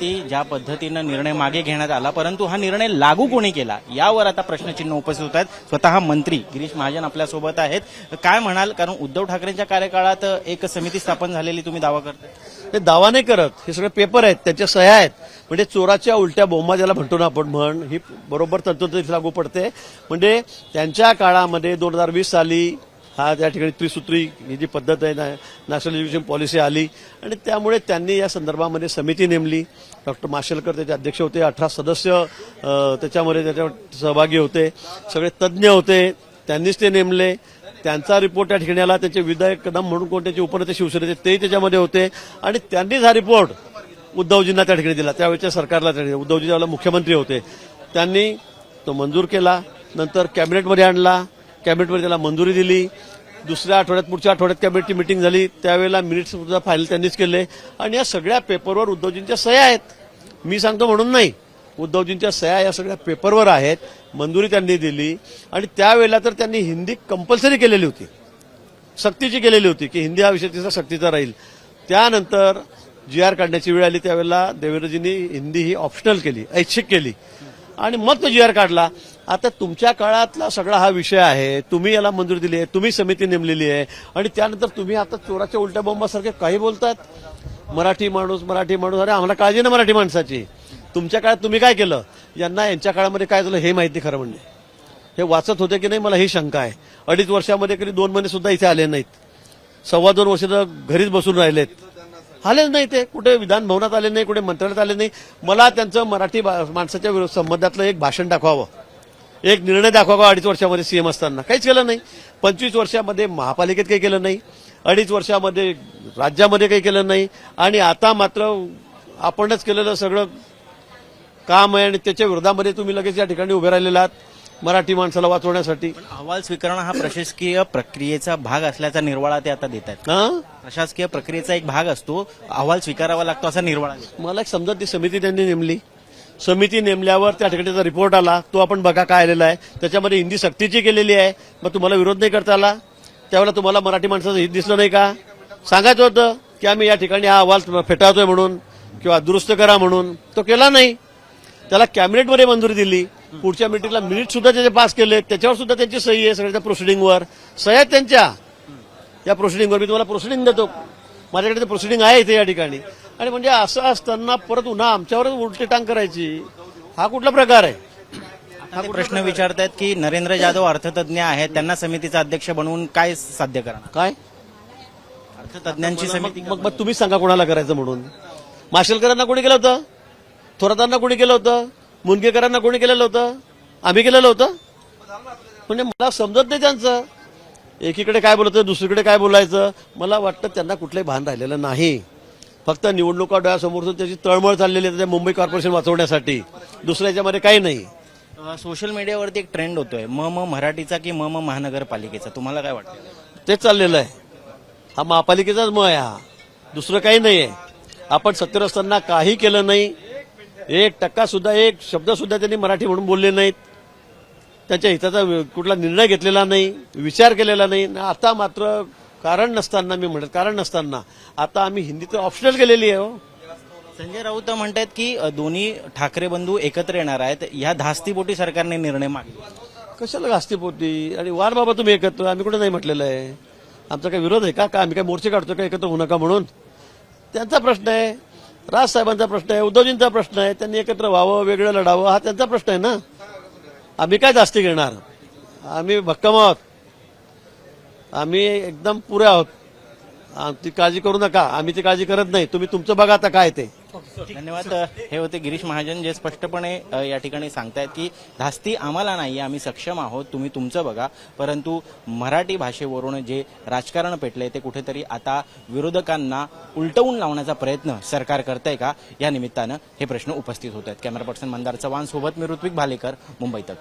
ती ज्या पद्धतीनं निर्णय मागे घेण्यात आला परंतु हा निर्णय लागू कोणी केला यावर आता प्रश्नचिन्ह उपस्थित होत आहेत. स्वतः मंत्री गिरीश महाजन आपल्यासोबत आहेत. काय म्हणाल? कारण उद्धव ठाकरेंच्या कार्यकाळात एक समिती स्थापन झालेली तुम्ही दावा करताय. ते दावा नाही करत. हे सगळे पेपर आहेत. त्याच्या सह्या आहेत. म्हणजे चोराच्या उलट्या बोंबा ज्याला म्हणतो ना आपण म्हण ही बरोबर तंत्रज्ञ लागू पडते. म्हणजे त्यांच्या काळामध्ये दोन हजार वीस साली हा त्या ठिकाणी त्रिसूत्री ही जी पद्धत आहे ना नॅशनल एज्युकेशन पॉलिसी आली आणि त्यामुळे त्यांनी या संदर्भामध्ये समिती नेमली. डॉक्टर माशेलकर त्याचे अध्यक्ष होते अठरा सदस्य त्याच्यामध्ये त्याच्यावर सहभागी होते सगळे तज्ज्ञ होते त्यांनीच ते नेमले. त्यांचा रिपोर्ट त्या ठिकाणी आला त्यांचे विधायक कदम म्हणून कोण त्याचे उपनेते शिवसेनेचे ते त्याच्यामध्ये होते आणि त्यांनीच हा रिपोर्ट उद्धवजींना त्या ठिकाणी दिला त्यावेळेच्या सरकारला त्या ठिकाणी. उद्धवजी त्यावेळेला मुख्यमंत्री होते. त्यांनी तो मंजूर केला नंतर कॅबिनेटमध्ये आणला कॅबिनेटवर त्याला मंजुरी दिली. दुसऱ्या आठवड्यात पुढच्या आठवड्यात कॅबिनेटची मिटिंग झाली. त्यावेळेला मिनिट्स सुद्धा फाईल त्यांनीच केले. आणि या सगळ्या पेपरवर उद्धवजींच्या सह्या आहेत. मी सांगतो म्हणून नाही. उद्धवजींच्या सह्या या सगळ्या पेपरवर आहेत. मंजुरी त्यांनी दिली. आणि त्यावेळेला तर त्यांनी हिंदी कंपल्सरी केलेली होती. सक्तीची केलेली होती की हिंदी हा विषय तिचा सक्तीचा राहील. त्यानंतर जी आर काढण्याची वेळ आली त्यावेळेला देवेंद्रजींनी हिंदी ही ऑप्शनल केली ऐच्छिक केली. आणि मग तो जी आर काढला. आता तुमच्या काळातला सगळा हा विषय आहे. तुम्ही याला मंजुरी दिली आहे. तुम्ही समिती नेमलेली आहे. आणि त्यानंतर तुम्ही आता चोराच्या उलट्या बोंबासारखे काही बोलतात मराठी माणूस मराठी माणूस. अरे आम्हाला काळजी ना मराठी माणसाची. तुमच्या काळात तुम्ही काय केलं? यांना यांच्या काळामध्ये काय झालं हे माहिती खरं म्हणजे. हे वाचत होते की नाही मला ही शंका आहे. अडीच वर्षामध्ये कधी दोन महिने सुद्धा इथे आले नाहीत. सव्वा दोन वर्ष तर घरीच बसून राहिलेत. आलेच नाही ते. कुठे विधान भवनात आले नाही कुठे मंत्रालयात आले नाही. मला त्यांचं मराठी बा- माणसाच्या संबंधातलं एक भाषण दाखवावं. एक निर्णय दाखवावा अडीच वर्षामध्ये सीएम असताना. काहीच केलं नाही. पंचवीस वर्षामध्ये महापालिकेत काही केलं नाही. अडीच वर्षामध्ये राज्यामध्ये काही केलं नाही. आणि आता मात्र आपणच केलेलं सगळं काम आहे आणि त्याच्या विरोधामध्ये तुम्ही लगेच या ठिकाणी उभे राहिलेला आहात मराठी माणसाला वाचवण्यासाठी. अहवाल स्वीकारणं हा प्रशासकीय प्रक्रियेचा भाग असल्याचा निर्वाळा ते आता देत आहेत. प्रशासकीय प्रक्रियेचा एक भाग असतो. अहवाल स्वीकारावा लागतो असा निर्वाळा. मला एक समजा ती समिती त्यांनी नेमली. समिती नेमल्यावर त्या ठिकाणी रिपोर्ट आला. तो आपण बघा काय आलेला आहे. त्याच्यामध्ये हिंदी सक्तीची केलेली आहे. मग तुम्हाला विरोध नाही करता आला? त्यावेळेला तुम्हाला मराठी माणसाचं हित दिसलं नाही का? सांगायचं होतं की आम्ही या ठिकाणी हा अहवाल फेटाळतोय म्हणून किंवा दुरुस्त करा म्हणून. तो केला नाही. त्याला कॅबिनेटमध्ये मंजुरी दिली. पुढच्या मिटिंगला मिनिट सुद्धा त्याचे पास केले. त्याच्यावर सुद्धा त्यांची सही आहे सगळ्या प्रोसिडिंगवर सह्या आहेत त्यांच्या. या प्रोसिडिंगवर मी तुम्हाला प्रोसिडिंग देतो. माझ्याकडे ते प्रोसिडिंग आहे इथे या ठिकाणी. आणि म्हणजे असं असताना परत पुन्हा आमच्यावरच उलटी टांग करायची. हा कुठला प्रकार आहे? ते प्रश्न विचारतायत की नरेंद्र जाधव अर्थतज्ञ आहेत त्यांना समितीचा अध्यक्ष बनवून काय साध्य करणार? काय? अर्थतज्ञांची समिती मग मग तुम्ही सांगा कोणाला करायचं म्हणून. माशेलकरांना कोणी केलं होतं? थोरातांना कोणी केलं होतं? मुनगेकरांना कोणी केलेलं होतं? आम्ही केलेलं होतं? म्हणजे मला समजत नाही त्यांचं. एकीकडे काय बोलायचं दुसरीकडे काय बोलायचं? मला वाटतं त्यांना कुठलंही भान राहिलेलं नाही. फक्त निवडणुका डोळ्यासमोर त्याची तळमळ चाललेली आहे मुंबई कॉर्पोरेशन वाचवण्यासाठी. दुसऱ्या याच्यामध्ये काही नाही. सोशल मीडियावरती एक ट्रेंड होतोय. म म मराठीचा की म म महानगरपालिकेचा? तुम्हाला काय वाटतं तेच चाललेलं आहे. हा महापालिकेचाच मग आहे हा. दुसरं काही नाही आहे आपण सत्तर असताना काही केलं नाही. एक टक्का सुद्धा एक शब्द सुद्धा त्यांनी मराठी म्हणून बोलले नाहीत. त्यांच्या हिताचा कुठला निर्णय घेतलेला नाही विचार केलेला नाही. आता मात्र कारण नसताना मी म्हणत कारण नसताना. आता आम्ही हिंदी तर ऑप्शनल केलेली आहे हो. संजय राऊत म्हणतात की अ, दोन्ही ठाकरे बंधू एकत्र येणार आहेत. ह्या धास्तीपोटी सरकारने निर्णय मागला. कशाला घासती पोटी आणि वार बाबा तुम्ही एकत्र आम्ही कुठे नाही म्हटलेलं आहे. आमचा काही विरोध आहे का? का आम्ही काय मोर्चे काढतो का? एकत्र होऊ नका म्हणून. त्यांचा प्रश्न आहे. राजसाहेबांचा प्रश्न आहे. उद्धवजींचा प्रश्न आहे. त्यांनी एकत्र व्हावं वेगळं लढावं हा त्यांचा प्रश्न आहे ना? आम्ही काय जास्ती घेणार? आम्ही भक्कम आहोत. आम्ही एकदम पुरे आहोत. ती काळजी करू नका. आम्ही ती काळजी करत नाही. तुम्ही तुमचं बघा आता काय ते. धन्यवाद. हे होते गिरीश महाजन जे स्पष्टपणे या ठिकाणी सांगतायत की धास्ती आम्हाला नाही आम्ही सक्षम आहोत तुम्ही तुमचं बघा. परंतु मराठी भाषेवरून जे राजकारण पेटले ते कुठेतरी आता विरोधकांना उलटवून लावण्याचा प्रयत्न सरकार करतंय का? या निमित्तानं हे प्रश्न उपस्थित होत आहेत. कॅमेरा पर्सन मंदार चव्हाण सोबत मी ऋत्विक भालेकर मुंबईतच